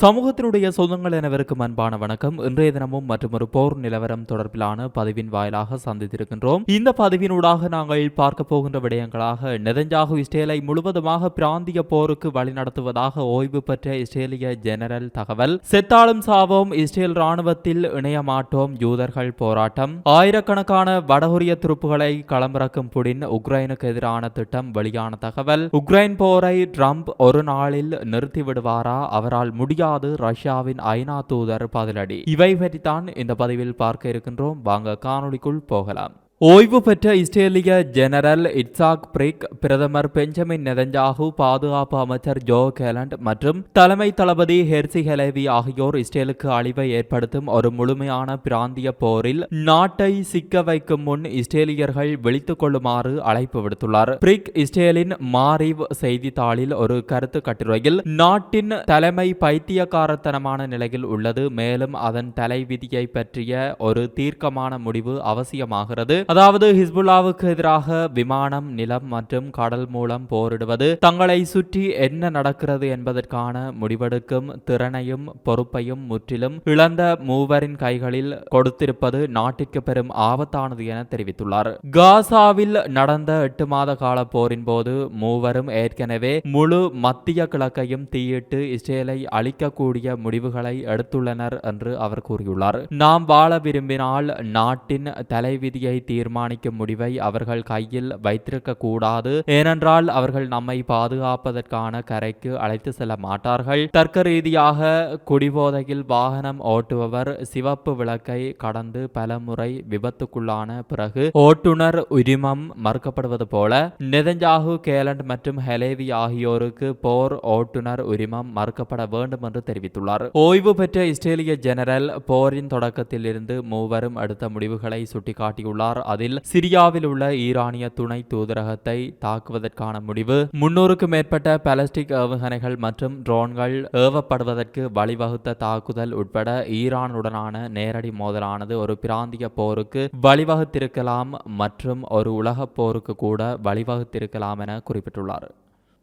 சமூகத்தினுடைய சொந்தங்கள் எனவருக்கும் அன்பான வணக்கம். இன்றைய தினமும் மற்றும் ஒரு போர் நிலவரம் தொடர்பிலான பதிவின் வாயிலாக சந்தித்திருக்கின்றோம். இந்த பதிவினூடாக நாங்கள் பார்க்க போகின்ற விடயங்களாக நெதஞ்சாகு இஸ்ரேலை முழுவதுமாக பிராந்திய போருக்கு வழிநடத்துவதாக ஓய்வு பெற்ற இஸ்ரேலிய ஜெனரல் தகவல். செத்தாலும் சாவோம் இஸ்ரேல் ராணுவத்தில் இணைய மாட்டோம் யூதர்கள் போராட்டம். ஆயிரக்கணக்கான வடகொரிய துருப்புகளை களமிறக்கும் புடின் உக்ரைனுக்கு எதிரான திட்டம் வெளியான தகவல். உக்ரைன் போரை ட்ரம்ப் ஒரு நாளில் நிறுத்திவிடுவாரா? அவரால் முடியாது ரஷ்யாவின் ஐநா தூதர் பதிலடி. இவை பற்றித்தான் இந்த பதிவில் பார்க்க இருக்கின்றோம். வாங்க காணொளிக்குள் போகலாம். ஓய்வு பெற்ற இஸ்ரேலிய ஜெனரல் இட்சாக் பிரிக் பிரதமர் பெஞ்சமின் நெதஞ்சாகு பாதுகாப்பு அமைச்சர் ஜோ கேலண்ட் மற்றும் தலைமை தளபதி ஹெர்சி ஹெலேவி ஆகியோர் இஸ்ரேலுக்கு அழிவை ஏற்படுத்தும் ஒரு முழுமையான பிராந்திய போரில் நாட்டை சிக்க வைக்கும் முன் இஸ்ரேலியர்கள் விழித்துக் கொள்ளுமாறு அழைப்பு விடுத்துள்ளார். பிரிக் இஸ்ரேலின் மாரிவ் செய்தித்தாளில் ஒரு கருத்து கட்டுரையில் நாட்டின் தலைமை பைத்தியக்காரத்தனமான நிலையில் உள்ளது மேலும் அதன் தலைவிதியை பற்றிய ஒரு தீர்க்கமான முடிவு அவசியமாகிறது. அதாவது ஹிஸ்புல்லாவுக்கு எதிராக விமானம் நிலம் மற்றும் கடல் மூலம் போரிடுவது தங்களை சுற்றி என்ன நடக்கிறது என்பதற்கான முடிவெடுக்கும் திறனையும் பொறுப்பையும் முற்றிலும் இழந்த மூவரின் கைகளில் கொடுத்திருப்பது நாட்டிற்கு பெரும் ஆபத்தானது என தெரிவித்துள்ளார். காசாவில் நடந்த எட்டு மாத கால போரின் போது மூவரும் ஏற்கனவே முழு மத்திய கிழக்கையும் தீயிட்டு இஸ்ரேலை அழிக்கக்கூடிய முடிவுகளை எடுத்துள்ளனர் என்று அவர் கூறியுள்ளார். நாம் வாழ விரும்பினால் நாட்டின் தலைவிதியை தீர்மானிக்கும் முடிவை அவர்கள் கையில் வைத்திருக்க கூடாது ஏனென்றால் அவர்கள் நம்மை பாதுகாப்பதற்கான கரைக்கு அழைத்து செல்ல மாட்டார்கள். தர்க்க ரீதியாக குடிபோதையில் வாகனம் ஓட்டுபவர் சிவப்பு விளக்கை கடந்து பல முறை விபத்துக்குள்ளான பிறகு ஓட்டுநர் உரிமம் மறுக்கப்படுவது போல நெதஞ்சாகு கேலண்ட் மற்றும் ஹெலேவி ஆகியோருக்கு போர் ஓட்டுநர் உரிமம் மறுக்கப்பட வேண்டும் என்று தெரிவித்துள்ளார். ஓய்வு பெற்ற இஸ்ரேலிய ஜெனரல் போரின் தொடக்கத்திலிருந்து மூவரும் அடுத்த முடிவுகளை சுட்டிக்காட்டியுள்ளார். அதில் சிரியாவில் உள்ள ஈரானிய துணை தூதரகத்தை தாக்குவதற்கான முடிவு முன்னூறுக்கும் மேற்பட்ட பாலஸ்டிக் ஏவுகணைகள் மற்றும் ட்ரோன்கள் ஏவப்படுவதற்கு வழிவகுத்த தாக்குதல் உட்பட ஈரானுடனான நேரடி மோதலானது ஒரு பிராந்திய போருக்கு வழிவகுத்திருக்கலாம் மற்றும் ஒரு உலகப் போருக்கு கூட வழிவகுத்திருக்கலாம் என குறிப்பிட்டுள்ளார்.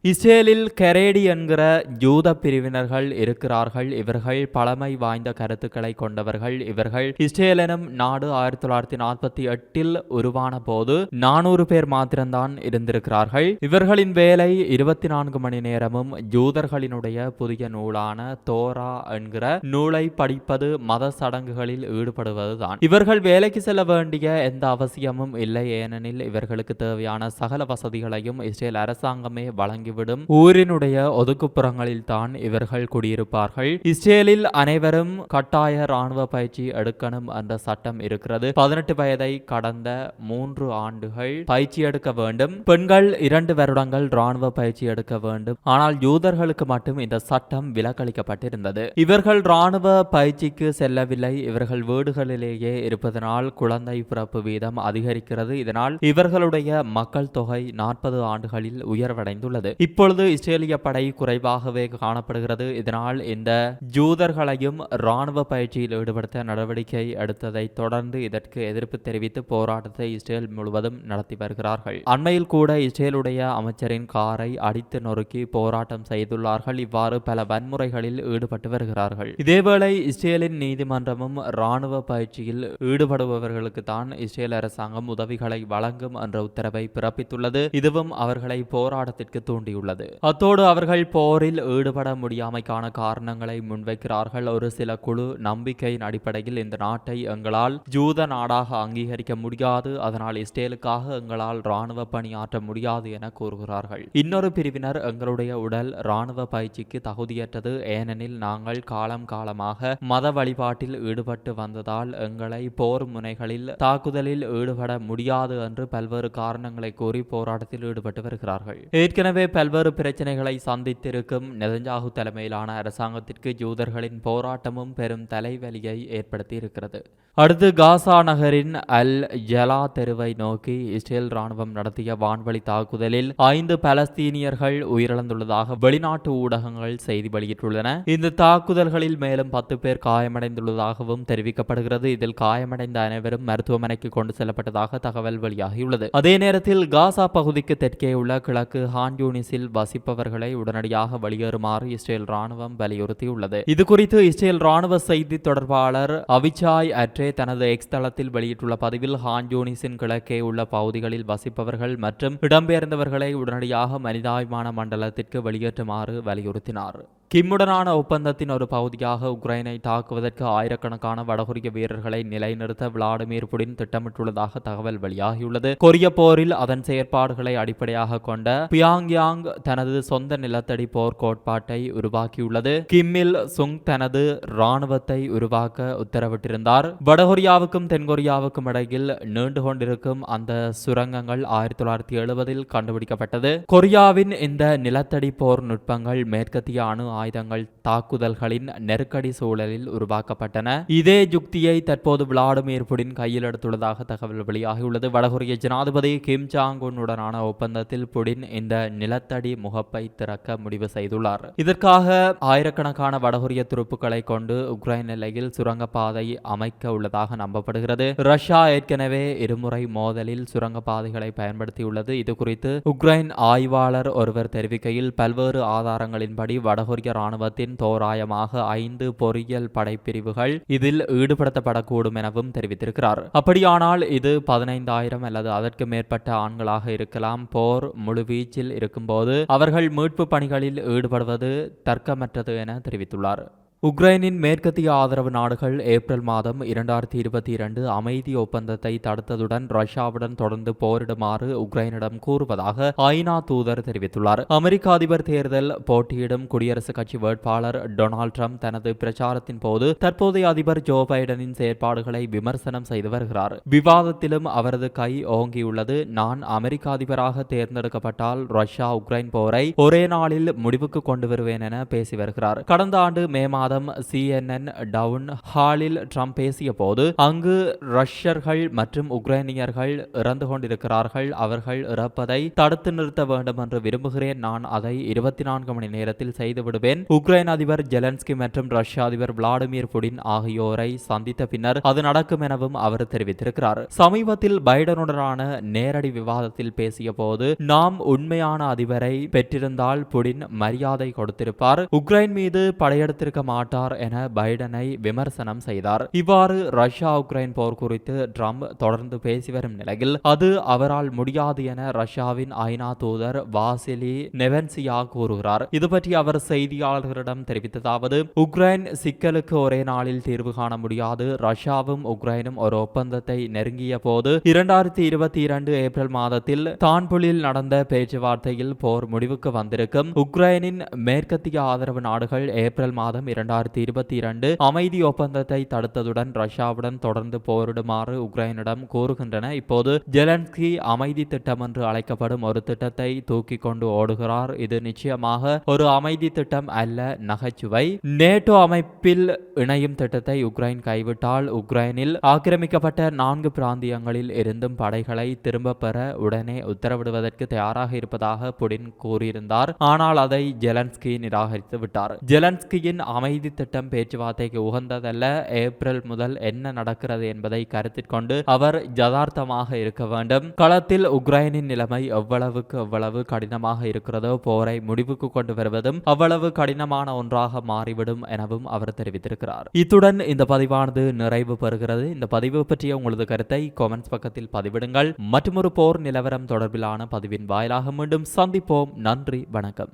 இஸ்ரேலில் கெரேடி என்கிற யூத பிரிவினர்கள் இருக்கிறார்கள். இவர்கள் பழமை வாய்ந்த கருத்துக்களை கொண்டவர்கள். இவர்கள் இஸ்ரேல் எனும் நாடு ஆயிரத்தி தொள்ளாயிரத்தி நாற்பத்தி எட்டில் உருவான போது நானூறு பேர் மாத்திரம்தான் இருந்திருக்கிறார்கள். இவர்களின் வேலை இருபத்தி நான்கு மணி நேரமும் யூதர்களினுடைய புதிய நூலான தோரா என்கிற நூலை படிப்பது மத சடங்குகளில் ஈடுபடுவதுதான். இவர்கள் வேலைக்கு செல்ல வேண்டிய எந்த அவசியமும் இல்லை. ஏனெனில் இவர்களுக்கு தேவையான சகல வசதிகளையும் இஸ்ரேல் அரசாங்கமே வழங்கி விடும். ஊரினுடைய ஒதுக்குப்புறங்களில் தான் இவர்கள் குடியிருப்பார்கள். இஸ்ரேலில் அனைவரும் கட்டாய ராணுவ பயிற்சி எடுக்கணும் என்ற சட்டம் இருக்கிறது. பதினெட்டு வயதை கடந்த மூன்று ஆண்டுகள் பயிற்சி எடுக்க வேண்டும். பெண்கள் இரண்டு வருடங்கள் ராணுவ பயிற்சி எடுக்க வேண்டும். ஆனால் யூதர்களுக்கு மட்டும் இந்த சட்டம் விலக்களிக்கப்பட்டிருந்தது. இவர்கள் ராணுவ பயிற்சிக்கு செல்லவில்லை. இவர்கள் வீடுகளிலேயே இருப்பதனால் குழந்தை பிறப்பு வீதம் அதிகரிக்கிறது. இதனால் இவர்களுடைய மக்கள் தொகை நாற்பது ஆண்டுகளில் உயர்வடைந்துள்ளது. இப்பொழுது இஸ்ரேலிய படை குறைவாகவே காணப்படுகிறது. இதனால் இந்த ஜூதர்களையும் இராணுவ பயிற்சியில் ஈடுபடுத்த நடவடிக்கை எடுத்ததை தொடர்ந்து இதற்கு எதிர்ப்பு தெரிவித்து போராட்டத்தை இஸ்ரேல் முழுவதும் நடத்தி வருகிறார்கள். அண்மையில் கூட இஸ்ரேலுடைய அமைச்சரின் காரை அடித்து நொறுக்கி போராட்டம் செய்துள்ளார்கள். இவ்வாறு பல வன்முறைகளில் ஈடுபட்டு வருகிறார்கள். இதேவேளை இஸ்ரேலின் நீதிமன்றமும் இராணுவ பயிற்சியில் ஈடுபடுபவர்களுக்கு தான் இஸ்ரேல் அரசாங்கம் உதவிகளை வழங்கும் என்ற உத்தரவை பிறப்பித்துள்ளது. இதுவும் அவர்களை போராட்டத்திற்கு தூண்டி கூறியுள்ளது அத்தோடு அவர்கள் போரில் ஈடுபட முடியாமைக்கான காரணங்களை முன்வைக்கிறார்கள். ஒரு சில குழு நம்பிக்கையின் அடிப்படையில் இந்த நாட்டை எங்களால் ஜூத நாடாக அங்கீகரிக்க முடியாது. அதனால் இஸ்ரேலுக்காக எங்களால் ராணுவ பணியாற்ற முடியாது என கூறுகிறார்கள். இன்னொரு பிரிவினர் எங்களுடைய உடல் இராணுவ பயிற்சிக்கு தகுதியற்றது. ஏனெனில் நாங்கள் காலம் காலமாக மத வழிபாட்டில் ஈடுபட்டு வந்ததால் எங்களை போர் முனைகளில் தாக்குதலில் ஈடுபட முடியாது என்று பல்வேறு காரணங்களை கூறி போராட்டத்தில் ஈடுபட்டு வருகிறார்கள். ஏற்கனவே பல்வேறு பிரச்சனைகளை சந்தித்திருக்கும் நெதஞ்சாகு தலைமையிலான அரசாங்கத்திற்கு யூதர்களின் போராட்டமும் பெரும் தலைவலியை ஏற்படுத்தி இருக்கிறது அடுத்து காசா நகரின் அல் ஜலா தெருவை நோக்கி இஸ்ரேல் ராணுவம் நடத்திய வான்வழி தாக்குதலில் ஐந்து பலஸ்தீனியர்கள் உயிரிழந்துள்ளதாக வெளிநாட்டு ஊடகங்கள் செய்தி வெளியிட்டுள்ளன. இந்த தாக்குதல்களில் மேலும் பத்து பேர் காயமடைந்துள்ளதாகவும் தெரிவிக்கப்படுகிறது. இதில் காயமடைந்த அனைவரும் மருத்துவமனைக்கு கொண்டு செல்லப்பட்டதாக தகவல் வெளியாகியுள்ளது. அதே நேரத்தில் காசா பகுதிக்கு தெற்கே உள்ள கிழக்கு ஹான் யூனிஸ் வசிப்பவர்களை உடனடியாக வெளியேறுமாறு இஸ்ரேல் ராணுவம் வலியுறுத்தியுள்ளது. இது குறித்து இஸ்ரேல் ராணுவ செய்தி தொடர்பாளர் அவிச்சாய் அட்ரே தனது எக்ஸ் தளத்தில் வெளியிட்டுள்ள பதிவில் ஹான்யூனிஸின் கிழக்கே உள்ள பகுதிகளில் வசிப்பவர்கள் மற்றும் இடம்பெயர்ந்தவர்களை உடனடியாக மனிதாபிமான மண்டலத்திற்கு வெளியேற்றுமாறு வலியுறுத்தினார். கிம்முடனான ஒப்பந்தத்தின் ஒரு பகுதியாக உக்ரைனை தாக்குவதற்கு ஆயிரக்கணக்கான வடகொரிய வீரர்களை நிலைநிறுத்த விளாடிமிர் புடின் திட்டமிட்டுள்ளதாக தகவல் வெளியாகியுள்ளது. கொரிய போரில் அதன் செயற்பாடுகளை அடிப்படையாக கொண்ட பியாங்யாங் தனது சொந்த நிலத்தடி போர் கோட்பாட்டை உருவாக்கியுள்ளது. கிம்மில் சுங் தனது ராணுவத்தை உருவாக்க உத்தரவிட்டிருந்தார். வடகொரியாவுக்கும் தென்கொரியாவுக்கும் இடையில் நீண்டு கொண்டிருக்கும் அந்த சுரங்கங்கள் ஆயிரத்தி தொள்ளாயிரத்தி எழுபதில் கண்டுபிடிக்கப்பட்டது. கொரியாவின் இந்த நிலத்தடி போர் நுட்பங்கள் மேற்கத்திய அணு ஆயுதங்கள் தாக்குதல்களின் நெருக்கடி சூழலில் உருவாக்கப்பட்டன. இதே யுக்தியை தற்போது விளாடிமிர் புடின் கையில் எடுத்துள்ளதாக தகவல் வெளியாகியுள்ளது. வடகொரிய ஜனாதிபதி கிம் ஜாங் உடனான ஒப்பந்தத்தில் புடின் இந்த நிலத்தடி முகப்பை திறக்க முடிவு செய்துள்ளார். இதற்காக ஆயிரக்கணக்கான வடகொரிய துருப்புக்களை கொண்டு உக்ரைன் நிலையில் சுரங்கப்பாதை அமைக்க உள்ளதாக நம்பப்படுகிறது. ரஷ்யா ஏற்கனவே இருமுறை மோதலில் சுரங்கப்பாதைகளை பயன்படுத்தியுள்ளது. இது குறித்து உக்ரைன் ஆய்வாளர் ஒருவர் தெரிவிக்கையில் பல்வேறு ஆதாரங்களின்படி வடகொரிய ராணுவத்தின் தோராயமாக ஐந்து பொறியியல் படைப்பிரிவுகள் இதில் ஈடுபடுத்தப்படக்கூடும் எனவும் தெரிவித்திருக்கிறார். அப்படியானால் இது பதினைந்தாயிரம் அல்லது அதற்கு மேற்பட்ட ஆண்களாக இருக்கலாம். போர் முழுவீச்சில் இருக்கும்போது அவர்கள் மீட்பு பணிகளில் ஈடுபடுவது தர்க்கமற்றது என தெரிவித்துள்ளார். உக்ரைனின் மேற்கத்திய ஆதரவு நாடுகள் ஏப்ரல் மாதம் இரண்டாயிரத்தி இருபத்தி இரண்டு அமைதி ஒப்பந்தத்தை தடுத்ததுடன் ரஷ்யாவுடன் தொடர்ந்து போரிடுமாறு உக்ரைனிடம் கூறுவதாக ஐநா தூதர் தெரிவித்துள்ளார். அமெரிக்க அதிபர் தேர்தல் போட்டியிடும் குடியரசுக் கட்சி வேட்பாளர் டொனால்ட் ட்ரம்ப் தனது பிரச்சாரத்தின் போது தற்போதைய அதிபர் ஜோ பைடனின் செயற்பாடுகளை விமர்சனம் செய்து வருகிறார். விவாதத்திலும் அவரது கை ஓங்கியுள்ளது. நான் அமெரிக்க அதிபராக தேர்ந்தெடுக்கப்பட்டால் ரஷ்யா உக்ரைன் போரை ஒரே நாளில் முடிவுக்கு கொண்டு வருவேன் என பேசி வருகிறார். கடந்த ஆண்டு மே மாதம் மாதம் சிஎன்என் டவுன் ஹாலில் ட்ரம்ப் பேசிய போது அங்கு ரஷ்யர்கள் மற்றும் உக்ரைனியர்கள் இறந்து கொண்டிருக்கிறார்கள். அவர்கள் இறப்பதை தடுத்து நிறுத்த வேண்டும் என்று விரும்புகிறேன். நான் அதை இருபத்தி நான்கு மணி நேரத்தில் செய்துவிடுவேன். உக்ரைன் அதிபர் ஜெலன்ஸ்கி மற்றும் ரஷ்ய அதிபர் விளாடிமிர் புடின் ஆகியோரை சந்தித்த பின்னர் அது நடக்கும் எனவும் அவர் தெரிவித்திருக்கிறார். சமீபத்தில் பைடனுடனான நேரடி விவாதத்தில் பேசிய போது நாம் உண்மையான அதிபரை பெற்றிருந்தால் புடின் மரியாதை கொடுத்திருப்பார். உக்ரைன் மீது படையெடுத்திருக்க மாட்டார் மாட்டார் என பைடனை விமர்சனம் செய்தார். இவ்வாறு ரஷ்யா உக்ரைன் போர் குறித்து ட்ரம்ப் தொடர்ந்து பேசி வரும் நிலையில் அது அவரால் முடியாது என ரஷ்யாவின் ஐநா தூதர் வாசிலி நெவன்சியா கூறுகிறார். இது பற்றி அவர் செய்தியாளர்களிடம் தெரிவித்ததாவது உக்ரைன் சிக்கலுக்கு ஒரே நாளில் தீர்வு காண முடியாது. ரஷ்யாவும் உக்ரைனும் ஒரு ஒப்பந்தத்தை நெருங்கிய போது இரண்டாயிரத்தி இருபத்தி இரண்டு ஏப்ரல் மாதத்தில் தான்புலில் நடந்த பேச்சுவார்த்தையில் போர் முடிவுக்கு வந்திருக்கும் உக்ரைனின் மேற்கத்திய ஆதரவு நாடுகள் ஏப்ரல் மாதம் இரண்டாயிரத்தி இரண்டாயிரத்தி இருபத்தி இரண்டு அமைதி ஒப்பந்தத்தை தடுத்ததுடன் ரஷ்யாவுடன் தொடர்ந்து போரிடுமாறு உக்ரைனிடம் கூறுகின்றன இப்போது ஜெலன்ஸ்கி அமைதி திட்டம் என்று அழைக்கப்படும் ஒரு திட்டத்தை தூக்கி கொண்டு ஓடுகிறார். இது நிச்சயமாக ஒரு அமைதி திட்டம் அல்ல நகைச்சுவை. நேட்டோ அமைப்பில் இணையும் திட்டத்தை உக்ரைன் கைவிட்டால் உக்ரைனில் ஆக்கிரமிக்கப்பட்ட நான்கு பிராந்தியங்களில் இருந்தும் படைகளை திரும்ப பெற உடனே உத்தரவிடுவதற்கு தயாராக இருப்பதாக புடின் கூறியிருந்தார். ஆனால் அதை ஜெலன்ஸ்கி நிராகரித்து விட்டார். ஜெலன்ஸ்கியின் அமைதி அமைதி திட்டம் பேச்சுவார்த்தைக்கு உகந்ததல்ல. ஏப்ரல் முதல் என்ன நடக்கிறது என்பதை கருத்தில் கொண்டு அவர் யதார்த்தமாக இருக்க வேண்டும். களத்தில் உக்ரைனின் நிலைமை எவ்வளவுக்கு எவ்வளவு கடினமாக இருக்கிறதோ போரை முடிவுக்கு கொண்டு வருவதும் அவ்வளவு கடினமான ஒன்றாக மாறிவிடும் எனவும் அவர் தெரிவித்திருக்கிறார். இத்துடன் இந்த பதிவானது நிறைவு பெறுகிறது. இந்த பதிவு பற்றிய உங்களது கருத்தை கொமெண்ட்ஸ் பக்கத்தில் பதிவிடுங்கள். மற்றொரு போர் நிலவரம் தொடர்பிலான பதிவின் வாயிலாக மீண்டும் சந்திப்போம். நன்றி வணக்கம்.